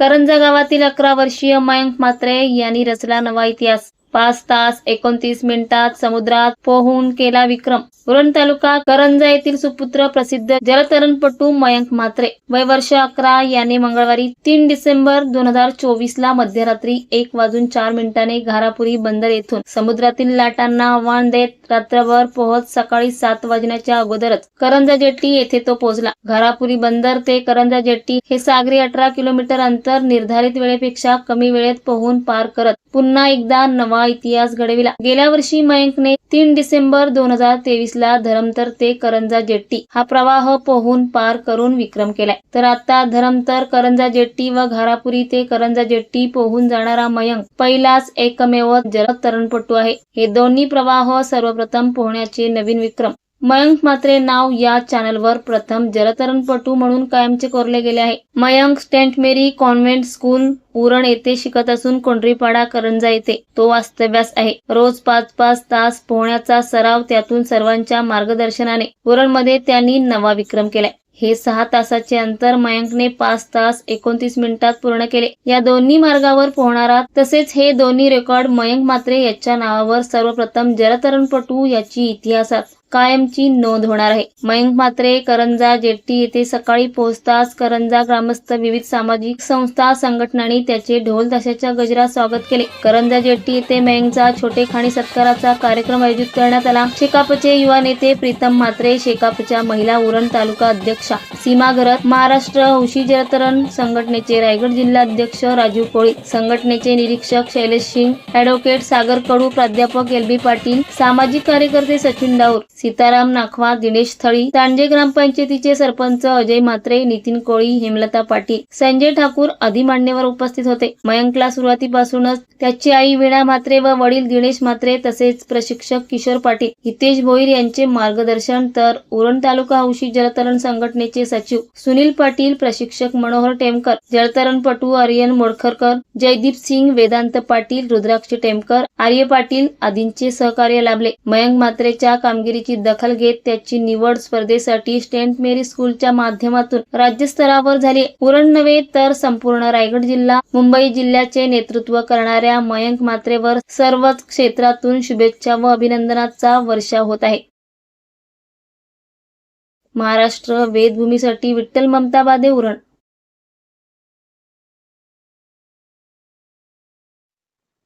करंजा गावातील अकरा वर्षीय मयंक मात्रे यांनी रचला नवा इतिहास. पाच तास एकोणतीस मिनिटात समुद्रात पोहून केला विक्रम. उरण तालुका करंजा येथील सुपुत्र प्रसिद्ध जलतरणपटू मयंक म्हात्रे. वय वर्ष अकरा याने मंगळवारी तीन डिसेंबर दोन हजार चोवीस ला मध्यरात्री एक वाजून चार मिनिटाने घारापुरी बंदर येथून समुद्रातील लाटांना आव्हान देत रात्रभर पोहत सकाळी सात वाजण्याच्या अगोदरच करंजा जेट्टी येथे तो पोहोचला. घारापुरी बंदर ते करंजा जेट्टी हे सागरी अठरा किलोमीटर अंतर निर्धारित वेळेपेक्षा कमी वेळेत पोहून पार करत पुन्हा एकदा नवा इतिहास घडविला. गेल्या वर्षी मयंकने तीन डिसेंबर दोन हजार तेवीस ला धरमतर ते करंजा जेट्टी हा प्रवाह पोहून पार करून विक्रम केलाय. तर आता धरमतर करंजा जेट्टी व घारापुरी ते करंजा जेट्टी पोहून जाणारा मयंक पहिलाच एकमेव जलतरणपटू आहे. हे दोन्ही प्रवाह सर्वप्रथम पोहण्याचे नवीन विक्रम. मयंक मात्रे नाव या चॅनलवर प्रथम जलतरणपटू म्हणून कायमचे कोरले गेले आहे. मयंक स्टेंट मेरी कॉन्व्हेंट स्कूल उरण येथे शिकत असून कोंढरीपाडा करंजा येथे तो वास्तव्यास आहे. रोज पाच पाच तास पोहण्याचा सराव त्यातून सर्वांच्या मार्गदर्शनाने उरणमध्ये त्यांनी नवा विक्रम केलाय. हे सहा तासाचे अंतर मयंकने पाच तास एकोणतीस मिनिटात पूर्ण केले. या दोन्ही मार्गावर पोहणारा तसेच हे दोन्ही रेकॉर्ड मयंक मात्रे याच्या नावावर सर्वप्रथम जलतरणपटू याची इतिहासात कायमची नोंद होणार आहे. मयंक मात्रे करंजा जेट्टी येथे सकाळी पोहोचताच करंजा ग्रामस्थ विविध सामाजिक संस्था संघटनांनी त्याचे ढोल ताशाच्या गजरात स्वागत केले. करंजा जेट्टी येथे मयंकचा छोटे खाणी सत्काराचा कार्यक्रम आयोजित करण्यात आला. शेकापचे युवा नेते प्रीतम मात्रे शेकापच्या महिला उरण तालुका अध्यक्षा सीमा घरत महाराष्ट्र हौशी जलतरण संघटनेचे रायगड जिल्हा अध्यक्ष राजू कोळी संघटनेचे निरीक्षक शैलेश सिंग ऍडव्होकेट सागर कडू प्राध्यापक एल बी पाटील सामाजिक कार्यकर्ते सचिन डाऊर सीताराम नाखवा दिनेश थळी तांजे ग्रामपंचायतीचे सरपंच अजय म्हात्रे नितीन कोळी हेमलता पाटील संजय ठाकूर आदी मान्यवर उपस्थित होते. मयंकला सुरुवातीपासूनच त्याची आई वीणा म्हात्रे व वडील दिनेश म्हात्रे तसेच प्रशिक्षक किशोर पाटील हितेश भोईर यांचे मार्गदर्शन तर उरण तालुका हौशी जलतरण संघटनेचे सचिव सुनील पाटील प्रशिक्षक मनोहर टेमकर जलतरणपटू आर्यन मोडखरकर जयदीप सिंग वेदांत पाटील रुद्राक्ष टेमकर आर्य पाटील आदींचे सहकार्य लाभले. मयंक म्हात्रेच्या कामगिरीची दखल घेत त्याची निवड स्पर्धेसाठी स्टेंट मेरी स्कूलच्या माध्यमातून राज्यस्तरावर झाली. उरण नव्हे तर संपूर्ण रायगड जिल्हा मुंबई जिल्ह्याचे नेतृत्व करणाऱ्या मयंक मात्रेवर सर्वच क्षेत्रातून शुभेच्छा व अभिनंदनाचा वर्षा होत आहे. महाराष्ट्र वेदभूमीसाठी विठ्ठल ममता बादे उरण.